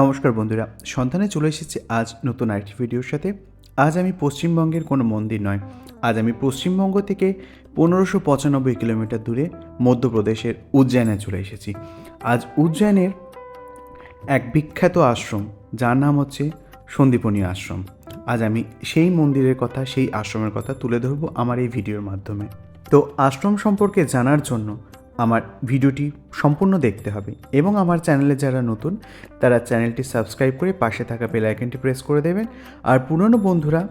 নমস্কার বন্ধুরা, সন্ধানে চলে এসেছে আজ নতুন আরেকটি ভিডিওর সাথে। আজ আমি পশ্চিমবঙ্গের কোনো মন্দির নয়। আজ আমি পশ্চিমবঙ্গ থেকে পনেরোশো পঁচানব্বই কিলোমিটার দূরে মধ্যপ্রদেশের উজ্জয়নে চলে এসেছি। আজ উজ্জয়নের এক বিখ্যাত আশ্রম, যার নাম হচ্ছে সন্দীপনী আশ্রম। আজ আমি সেই মন্দিরের কথা, সেই আশ্রমের কথা তুলে ধরবো আমার এই ভিডিওর মাধ্যমে। তো আশ্রম সম্পর্কে জানার জন্য আমার ভিডিওটি সম্পূর্ণ দেখতে হবে এবং আমার চ্যানেলে যারা নতুন, তারা চ্যানেলটি সাবস্ক্রাইব করে পাশে থাকা বেল আইকনটি প্রেস করে দেবেন। আর পুরনো বন্ধুরা,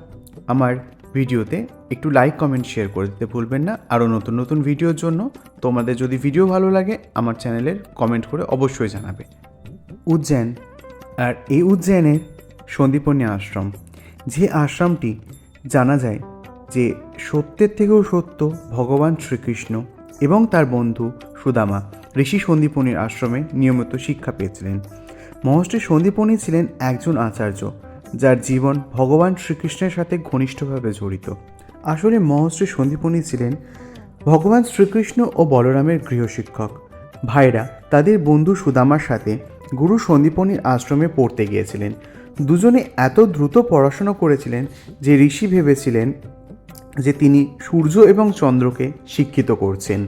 আমার ভিডিওতে একটু লাইক কমেন্ট শেয়ার করে দিতে ভুলবেন না। আরও নতুন নতুন ভিডিওর জন্য তোমাদের যদি ভিডিও ভালো লাগে, আমার চ্যানেলের কমেন্ট করে অবশ্যই জানাবে। উজ্জয়ন আর এই উজ্জয়নের সন্দীপনী আশ্রম, যে আশ্রমটি জানা যায় যে সত্যের থেকেও সত্য ভগবান শ্রীকৃষ্ণ এবং তার বন্ধু সুদামা ঋষি সন্দীপনীর আশ্রমে নিয়মিত শিক্ষা পেয়েছিলেন। মহর্ষি সন্দীপনী ছিলেন একজন আচার্য, যার জীবন ভগবান শ্রীকৃষ্ণের সাথে ঘনিষ্ঠভাবে জড়িত। আসলে মহর্ষি সন্দীপনী ছিলেন ভগবান শ্রীকৃষ্ণ ও বলরামের গৃহশিক্ষক। ভাইরা তাদের বন্ধু সুদামার সাথে গুরু সন্দীপনীর আশ্রমে পড়তে গিয়েছিলেন। দুজনে এত দ্রুত পড়াশোনা করেছিলেন যে ঋষি ভেবেছিলেন যে তিনি সূর্য এবং চন্দ্রকে শিক্ষিত করছেন।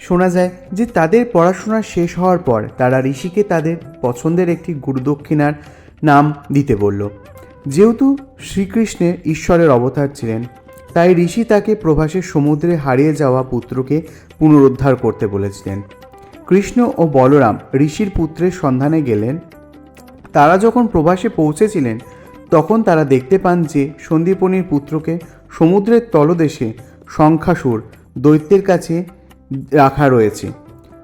শোনা যায় যে তাদের পড়াশোনা শেষ হওয়ার পর তারা ঋষিকে তাদের পছন্দের একটি গুরুদক্ষিণার নাম দিতে বলল। যেহেতু শ্রীকৃষ্ণের ঈশ্বরের অবতার ছিলেন, তাই ঋষি তাকে প্রভাসের সমুদ্রে হারিয়ে যাওয়া পুত্রকে পুনরুদ্ধার করতে বলেছিলেন। কৃষ্ণ ও বলরাম ঋষির পুত্রের সন্ধানে গেলেন। তারা যখন প্রবাসে পৌঁছেছিলেন, তখন তারা দেখতে পান যে সন্দীপনির পুত্রকে সমুদ্রের তলদেশে শঙ্খাসুর দৈত্যের কাছে রাখা রয়েছে।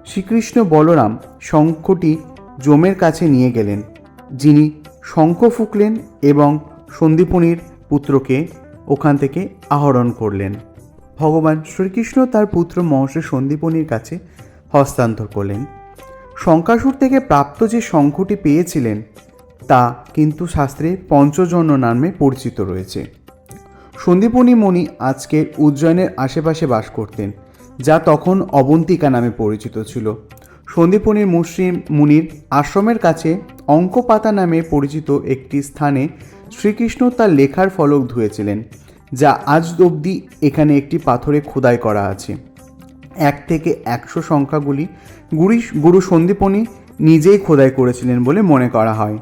শ্রীকৃষ্ণ বলরাম শঙ্খটি জমের কাছে নিয়ে গেলেন, যিনি শঙ্খ ফুঁকলেন এবং সন্দীপনির পুত্রকে ওখান থেকে আহরণ করলেন। ভগবান শ্রীকৃষ্ণ তার পুত্র মহর্ষি সন্দীপনির কাছে হস্তান্তর করলেন। শঙ্কাসুর থেকে প্রাপ্ত যে শঙ্খটি পেয়েছিলেন, তা কিন্তু শাস্ত্রে পঞ্চজন্য নামে পরিচিত রয়েছে। সন্দীপনী মণি আজকের উজ্জয়নের আশেপাশে বাস করতেন, যা তখন অবন্তিকা নামে পরিচিত ছিল। সন্দীপনীর মুসলিম মুনির আশ্রমের কাছে অঙ্কপাতা নামে পরিচিত একটি স্থানে শ্রীকৃষ্ণ তার লেখার ফলক ধুয়েছিলেন, যা আজ অবধি এখানে একটি পাথরে খোদাই করা আছে। এক থেকে একশো সংখ্যাগুলি গুরু গুরু সন্দীপনী নিজেই খোদাই করেছিলেন বলে মনে করা হয়।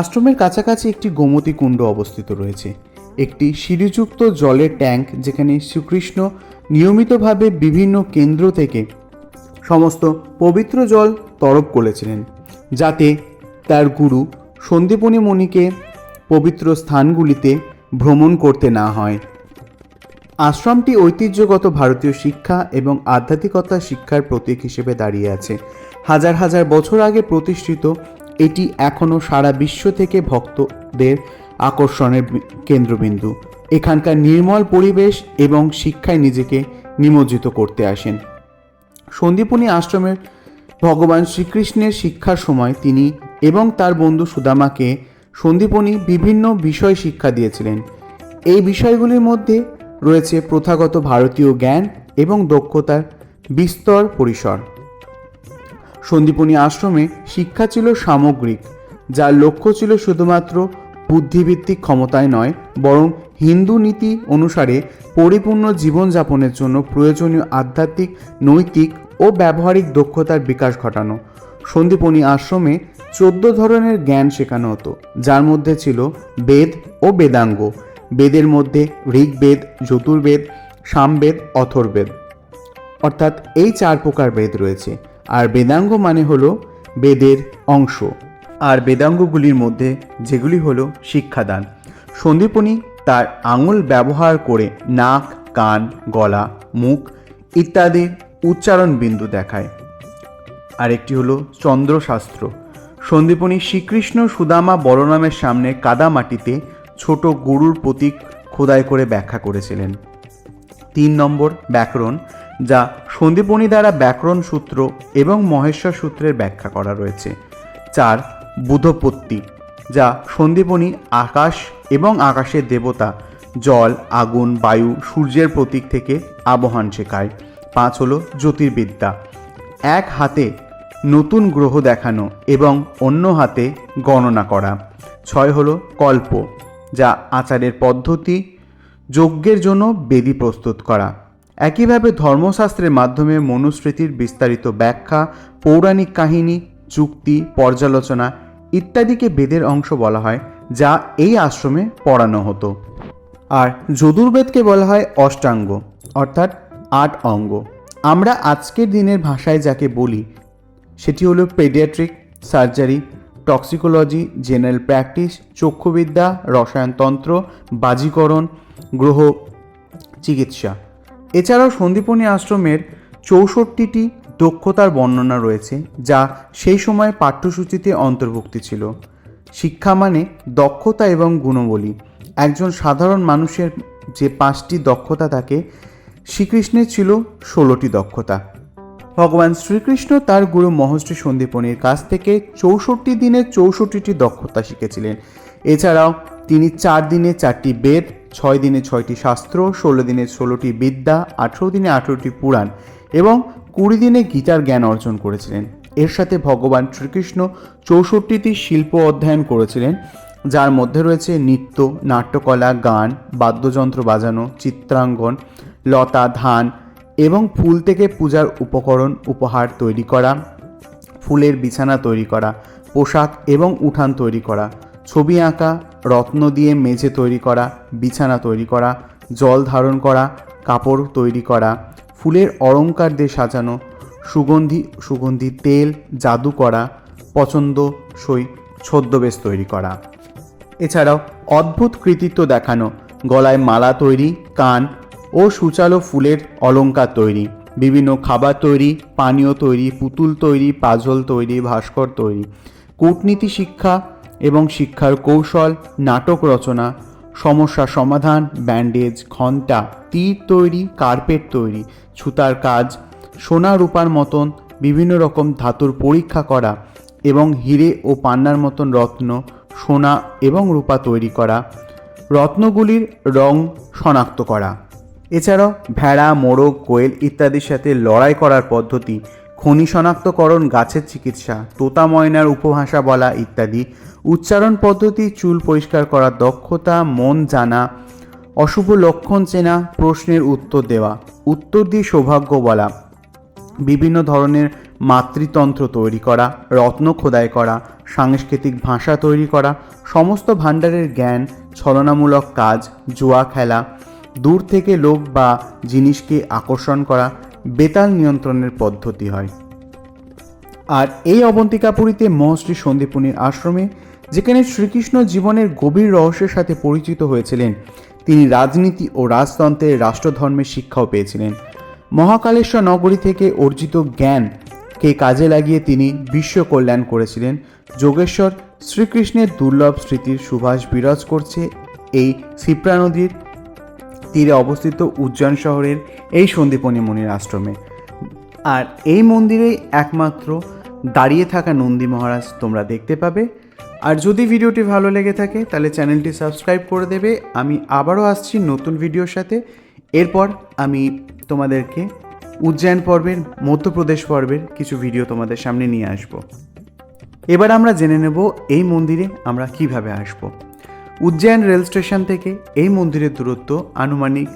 আশ্রমের কাছাকাছি একটি গোমতী কুণ্ড অবস্থিত রয়েছে। একটি সিঁড়িযুক্ত জলের ট্যাঙ্ক যেখানে শ্রীকৃষ্ণ নিয়মিতভাবে বিভিন্ন কেন্দ্র থেকে সমস্ত পবিত্র জল তরব করেছিলেন, যাতে তার গুরু সন্দীপনী মণিকে পবিত্র স্থানগুলিতে ভ্রমণ করতে না হয়। আশ্রমটি ঐতিহ্যগত ভারতীয় শিক্ষা এবং আধ্যাত্মিকতা শিক্ষার প্রতীক হিসেবে দাঁড়িয়ে আছে। হাজার হাজার বছর আগে প্রতিষ্ঠিত, এটি এখনও সারা বিশ্ব থেকে ভক্তদের আকর্ষণের কেন্দ্রবিন্দু। এখানকার নির্মল পরিবেশ এবং শিক্ষায় নিজেকে নিমজ্জিত করতে আসেন। সন্দীপনী আশ্রমের ভগবান শ্রীকৃষ্ণের শিক্ষার সময় তিনি এবং তার বন্ধু সুদামাকে সন্দীপনী বিভিন্ন বিষয় শিক্ষা দিয়েছিলেন। এই বিষয়গুলির মধ্যে রয়েছে প্রথাগত ভারতীয় জ্ঞান এবং দক্ষতার বিস্তর পরিসর। সন্দীপনী আশ্রমে শিক্ষা ছিল সামগ্রিক, যার লক্ষ্য ছিল শুধুমাত্র বুদ্ধিভিত্তিক ক্ষমতায় নয়, বরং হিন্দু নীতি অনুসারে পরিপূর্ণ জীবনযাপনের জন্য প্রয়োজনীয় আধ্যাত্মিক, নৈতিক ও ব্যবহারিক দক্ষতার বিকাশ ঘটানো। সন্দীপনী আশ্রমে চোদ্দ ধরনের জ্ঞান শেখানো হতো, যার মধ্যে ছিল বেদ ও বেদাঙ্গ। বেদের মধ্যে ঋগ্বেদ যজুর্বেদ সামবেদ, অথর্বেদ। অর্থাৎ এই চার প্রকার বেদ রয়েছে, আর বেদাঙ্গ মানে হলো বেদের অংশ। আর বেদাঙ্গগুলির মধ্যে যেগুলি হলো শিক্ষাদান। সন্দীপনী তার আঙুল ব্যবহার করে নাক, কান, গলা, মুখ ইত্যাদি উচ্চারণ বিন্দু দেখায়। আরেকটি হলো চন্দ্রশাস্ত্র। সন্দীপনী শ্রীকৃষ্ণ সুদামা বলরামের সামনে কাদা মাটিতে ছোট গরুর প্রতীক খোদাই করে ব্যাখ্যা করেছিলেন। তিন নম্বর ব্যাকরণ, যা সন্দীপনী দ্বারা ব্যাকরণ সূত্র এবং মহেশ্বর সূত্রের ব্যাখ্যা করা রয়েছে। চার বুধপত্তি, যা সন্দীপনী আকাশ এবং আকাশের দেবতা, জল, আগুন, বায়ু, সূর্যের প্রতীক থেকে আবহান শেখায়। পাঁচ হলো জ্যোতির্বিদ্যা। এক হাতে নতুন গ্রহ দেখানো এবং অন্য হাতে গণনা করা। ছয় হলো কল্প, যা আচারের পদ্ধতি, যজ্ঞের জন্য বেদি প্রস্তুত করা। একইভাবে ধর্মশাস্ত্রের মাধ্যমে মনুস্মৃতির বিস্তারিত ব্যাখ্যা, পৌরাণিক কাহিনী, যুক্তি, পর্যালোচনা ইত্যাদিকে বেদের অংশ বলা হয়, যা এই আশ্রমে পড়ানো হতো। আর যদুর্বেদকে বলা হয় অষ্টাঙ্গ, অর্থাৎ আট অঙ্গ। আমরা আজকের দিনের ভাষায় যাকে বলি, সেটি হলো paediatric, surgery, toxicology, general practice, চক্ষুবিদ্যা রসায়নতন্ত্র বাজিকরণ, গ্রহ চিকিৎসা। এছাড়াও সন্দীপনী আশ্রমের চৌষট্টিটি দক্ষতার বর্ণনা রয়েছে, যা সেই সময় পাঠ্যসূচিতে অন্তর্ভুক্তি ছিল। শিক্ষা মানে দক্ষতা এবং গুণবলী। একজন সাধারণ মানুষের যে পাঁচটি দক্ষতা থাকে, শ্রীকৃষ্ণের ছিল ষোলোটি দক্ষতা। ভগবান শ্রীকৃষ্ণ তার গুরু মহর্ষি সন্দীপনীর কাছ থেকে চৌষট্টি দিনে চৌষট্টিটি দক্ষতা শিখেছিলেন। এছাড়াও তিনি চার দিনে চারটি বেদ, ছয় দিনে ছয়টি শাস্ত্র, ষোলো দিনে ষোলোটি বিদ্যা, আঠেরো দিনে আঠেরোটি পুরাণ এবং কুড়ি দিনে গীতার জ্ঞান অর্জন করেছিলেন। এর সাথে ভগবান শ্রীকৃষ্ণ চৌষট্টিটি শিল্প অধ্যয়ন করেছিলেন, যার মধ্যে রয়েছে নৃত্য, নাট্যকলা, গান, বাদ্যযন্ত্র বাজানো চিত্রাঙ্গন লতা, ধান এবং ফুল থেকে পূজার উপকরণ, উপহার তৈরি করা, ফুলের বিছানা তৈরি করা, পোশাক এবং উঠান তৈরি করা, ছবি আঁকা, রত্ন দিয়ে মেঝে তৈরি করা, বিছানা তৈরি করা, জল ধারণ করা, কাপড় তৈরি করা ফুলের অলংকার দিয়ে সাজানো, সুগন্ধি সুগন্ধি, তেল, জাদু করা পছন্দসই ছদ্মবেশ তৈরি করা। এছাড়াও অদ্ভুত কৃতিত্ব দেখানো, গলায় মালা তৈরি, কান ও সুচালো ফুলের অলংকার তৈরি, বিভিন্ন খাবার তৈরি, পানীয় তৈরি, পুতুল তৈরি, পাজল তৈরি, ভাস্কর তৈরি। কূটনীতি শিক্ষা এবং শিক্ষার কৌশল, নাটক রচনা সমস্যা সমাধান ব্যান্ডেজ ঘণ্টা তীর তৈরি কার্পেট তৈরি, ছুতার কাজ, সোনা রূপার মতন বিভিন্ন রকম ধাতুর পরীক্ষা করা এবং হিরে ও পান্নার মতন রত্ন, সোনা এবং রূপা তৈরি করা, রত্নগুলির রং শনাক্ত করা। এছাড়াও ভেড়া, মোরগ, কোয়েল ইত্যাদির সাথে লড়াই করার পদ্ধতি খনি শনাক্তকরণ গাছের চিকিৎসা, তোতা ময়নার উপভাষা বলা ইত্যাদি। উচ্চারণ পদ্ধতি, চুল পরিষ্কার করার দক্ষতা, মন জানা, অশুভ লক্ষণ চেনা, প্রশ্নের উত্তর দেওয়া, উত্তর দিয়ে সৌভাগ্য বলা, বিভিন্ন ধরনের মাতৃতন্ত্র তৈরি করা, রত্ন খোদাই করা, সাংস্কৃতিক ভাষা তৈরি করা, সমস্ত ভাণ্ডারের জ্ঞান, ছলনামূলক কাজ, জুয়া খেলা, দূর থেকে লোক বা জিনিসকে আকর্ষণ করা বেতাল নিয়ন্ত্রণের পদ্ধতি হয়। আর এই অবন্তিকাপুরীতে মহশ্রী সন্দীপনীর আশ্রমে, যেখানে শ্রীকৃষ্ণ জীবনের গভীর রহস্যের সাথে পরিচিত হয়েছিলেন, তিনি রাজনীতি ও রাজতন্ত্রের রাষ্ট্রধর্মের শিক্ষাও পেয়েছিলেন। মহাকালেশ্বর নগরী থেকে অর্জিত জ্ঞানকে কাজে লাগিয়ে তিনি বিশ্ব কল্যাণ করেছিলেন। যোগেশ্বর শ্রীকৃষ্ণের দুর্লভ স্মৃতির সুভাষ বিরাজ করছে এই ক্ষিপ্রা নদীর তীরে অবস্থিত উজ্জয়ন শহরের এই সন্দীপনী মুনির আশ্রমে। আর এই মন্দিরেই একমাত্র দাঁড়িয়ে থাকা নন্দী মহারাজ তোমরা দেখতে পাবে। আর যদি ভিডিওটি ভালো লেগে থাকে, তাহলে চ্যানেলটি সাবস্ক্রাইব করে দেবে। আমি আবারও আসছি নতুন ভিডিওর সাথে। এরপর আমি তোমাদেরকে উজ্জয়ন পর্বের, মধ্যপ্রদেশ পর্বের কিছু ভিডিও তোমাদের সামনে নিয়ে আসব। এবার আমরা জেনে নেব এই মন্দিরে আমরা কীভাবে আসব। উজ্জয়ন রেল স্টেশন থেকে এই মন্দিরের দূরত্ব আনুমানিক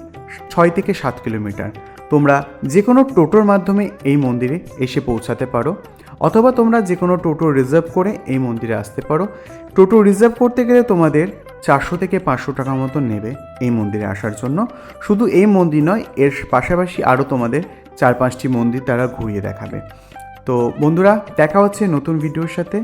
ছয় থেকে সাত কিলোমিটার। তোমরা যে কোনো টোটোর মাধ্যমে এই মন্দিরে এসে পৌঁছাতে পারো, অথবা তোমরা যে কোনো টোটো রিজার্ভ করে এই মন্দিরে আসতে পারো। টোটো রিজার্ভ করতে গেলে তোমাদের চারশো থেকে পাঁচশো টাকা মতো নেবে এই মন্দিরে আসার জন্য। শুধু এই মন্দির নয়, এর পাশাপাশি আরও তোমাদের চার পাঁচটি মন্দির তারা ঘুরিয়ে দেখাবে। তো বন্ধুরা, দেখা হচ্ছে নতুন ভিডিওর সাথে।